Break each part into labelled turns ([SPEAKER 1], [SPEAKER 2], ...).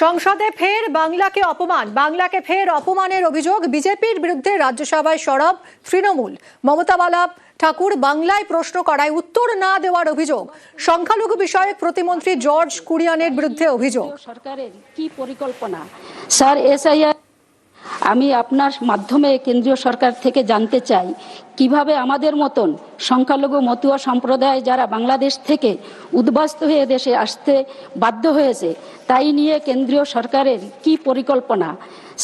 [SPEAKER 1] সংসদে ফের বাংলাকে অপমান, বাংলাকে ফের অপমানের অভিযোগ বিজেপির বিরুদ্ধে রাজ্যসভায় সরব তৃণমূল। মমতা বালা ঠাকুর বাংলায় প্রশ্ন করায় উত্তর না দেওয়ার অভিযোগ। সংখ্যালঘু বিষয়ক প্রতিমন্ত্রী জর্জ কুরিয়ানের বিরুদ্ধে অভিযোগ।
[SPEAKER 2] সরকারের কি পরিকল্পনা? স্যার এসআইআর আমি আপনার মাধ্যমে কেন্দ্রীয় সরকার থেকে জানতে চাই, কীভাবে আমাদের মতন সংখ্যালঘু মতুয়া সম্প্রদায় যারা বাংলাদেশ থেকে উদ্বাস্ত হয়ে দেশে আসতে বাধ্য হয়েছে, তাই নিয়ে কেন্দ্রীয় সরকারের কি পরিকল্পনা?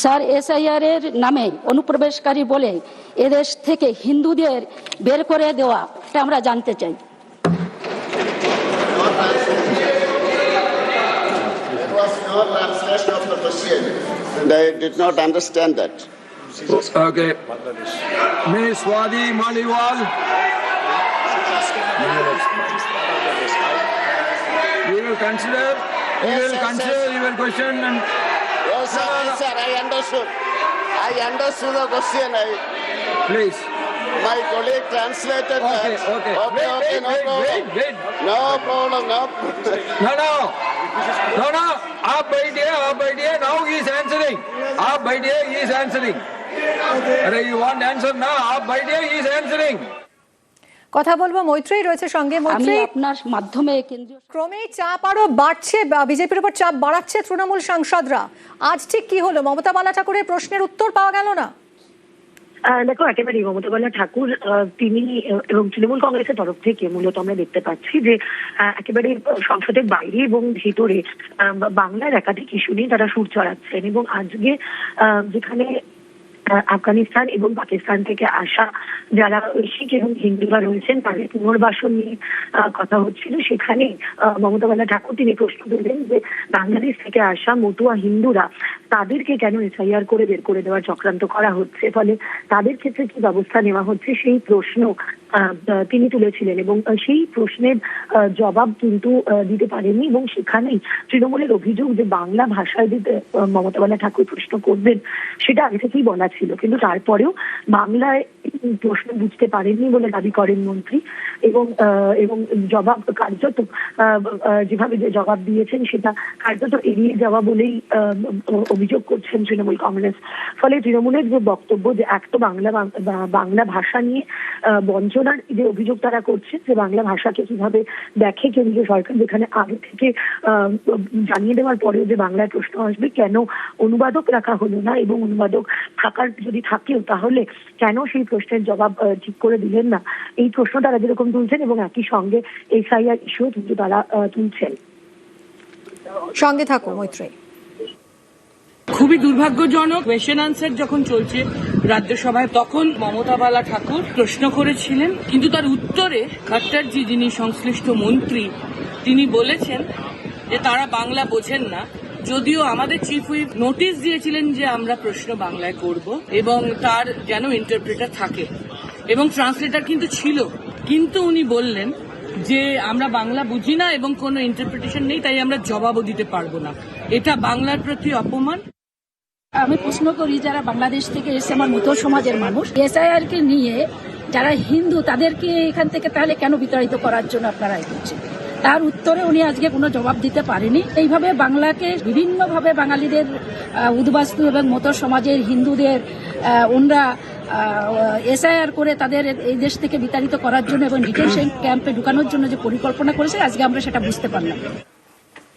[SPEAKER 2] স্যার এসআইআর এর নামে অনুপ্রবেশকারী বলে এদেশ থেকে হিন্দুদের বের করে দেওয়া, এটা আমরা জানতে চাই।
[SPEAKER 3] Translation of the question. They did not understand that.
[SPEAKER 4] Okay. Miss Swati Maliwal. We will consider, we
[SPEAKER 3] Yes,
[SPEAKER 4] will
[SPEAKER 3] yes,
[SPEAKER 4] consider
[SPEAKER 3] yes.
[SPEAKER 4] your question and
[SPEAKER 3] Yes, sir, yes, sir, I understood. I understood the question. I,
[SPEAKER 4] please.
[SPEAKER 3] my colleague translated
[SPEAKER 4] Okay,
[SPEAKER 3] that.
[SPEAKER 4] okay.
[SPEAKER 3] Okay,
[SPEAKER 4] Wait,
[SPEAKER 3] okay,
[SPEAKER 4] wait,
[SPEAKER 3] no
[SPEAKER 4] wait,
[SPEAKER 3] problem.
[SPEAKER 4] wait, wait.
[SPEAKER 3] No problem, no.
[SPEAKER 4] No, no. No, no. Up idea, up idea. Now he is answering. Up idea, he is answering. Are you want answer now? Up idea, he is answering.
[SPEAKER 1] কথা বলব মৈত্রী রয়েছে সঙ্গে মৈত্রী
[SPEAKER 2] আপনার মাধ্যমে কেন্দ্রীয়
[SPEAKER 1] ক্রমে চাপ আরও বাড়ছে বিজেপির উপর চাপ বাড়াচ্ছে তৃণমূল সাংসদরা আজ ঠিক কি হলো মমতা বালা ঠাকুরের প্রশ্নের উত্তর পাওয়া গেল না
[SPEAKER 5] দেখো একেবারেই মমতা বালা ঠাকুর তিনি, এবং তৃণমূল কংগ্রেসের তরফ থেকে মূলত আমরা দেখতে পাচ্ছি যে একেবারে সংসদের বাইরে এবং ভেতরে বাংলার একাধিক ইস্যু নিয়ে তারা সুর চড়াচ্ছেন এবং আজকে যেখানে আফগানিস্তান এবং পাকিস্তান থেকে আসা যারা শিখ এবং হিন্দুরা রয়েছেন, তাদের পুনর্বাসন নিয়ে কথা হচ্ছিল। সেখানে মমতা বালা ঠাকুর তিনি প্রশ্ন তুললেন যে, বাংলাদেশ থেকে আসা মতুয়া হিন্দুরা তাদেরকে কেন এসআইআর করে বের করে দেওয়ার চক্রান্ত করা হচ্ছে? ফলে তাদের ক্ষেত্রে কি ব্যবস্থা নেওয়া হচ্ছে? সেই প্রশ্ন তিনি তুলেছিলেন এবং সেই প্রশ্নের জবাব কিন্তু দিতে পারেননি এবং সেখানেই তৃণমূলের অভিযোগ যে বাংলা ভাষায় দিতে মমতা ঠাকুর প্রশ্ন করবেন, সেটা আগে থেকেই বলা ছিল। কিন্তু তারপরেও বাংলায় প্রশ্ন বুঝতে পারেননি বলে দাবি করেন মন্ত্রী। এবং এবং জবাব কার্যত যেভাবে যে জবাব দিয়েছেন সেটা কার্যত এড়িয়ে যাওয়া বলেই অভিযোগ করছেন তৃণমূল কংগ্রেস। ফলে তৃণমূলের যে বক্তব্য যে এক তো বাংলা বাংলা ভাষা নিয়ে বঞ্চনার যে অভিযোগ তারা করছে যে বাংলা ভাষাকে কীভাবে দেখে কেন্দ্রীয় সরকার যেখানে আগে থেকে জানিয়ে দেওয়ার পরেও যে বাংলায় প্রশ্ন আসবে, কেন অনুবাদক রাখা হলো না? এবং অনুবাদক থাকার, যদি থাকেও তাহলে কেন সেই প্রশ্নের জবাব ঠিক করে দিলেন না। এই প্রশ্ন তারা যেরকম তুলছেন এবং একই সঙ্গে এসআইআর ইস্যু কিন্তু তারা তুলছেন।
[SPEAKER 1] সঙ্গে থাকো মৈত্রী
[SPEAKER 6] খুবই দুর্ভাগ্যজনক কোয়েশ্চেন আনসার যখন চলছে রাজ্যসভায় তখন মমতা বালা ঠাকুর প্রশ্ন করেছিলেন কিন্তু তার উত্তরে খাট্টারজি যিনি সংশ্লিষ্ট মন্ত্রী তিনি বলেছেন যে তারা বাংলা বোঝেন না। যদিও আমাদের চিফ হুইপ নোটিশ দিয়েছিলেন যে আমরা প্রশ্ন বাংলায় করব এবং তার যেন ইন্টারপ্রেটার থাকে। এবং ট্রান্সলেটার কিন্তু ছিল। কিন্তু উনি বললেন যে আমরা বাংলা বুঝি না এবং কোনো ইন্টারপ্রিটেশন নেই, তাই আমরা জবাবও দিতে পারব না। এটা বাংলার প্রতি অপমান।
[SPEAKER 2] আমি প্রশ্ন করি, যারা বাংলাদেশ থেকে এসে আমার মতো সমাজের মানুষ এসআইআর কে নিয়ে যারা হিন্দু, তাদেরকে এখান থেকে তাহলে কেন বিতাড়িত করার জন্য আপনারা করছেন তার উত্তরে উনি আজকে কোনো জবাব দিতে পারেনি। এইভাবে বাংলাকে বিভিন্নভাবে বাঙালিদের উদ্বাস্তু এবং মত সমাজের হিন্দুদের ওনরা এসআইআর করে তাদের এই দেশ থেকে বিতাড়িত করার জন্য এবং ডিটেনশন ক্যাম্পে ঢুকানোর জন্য যে পরিকল্পনা করেছে, আজকে আমরা সেটা বুঝতে পারলাম।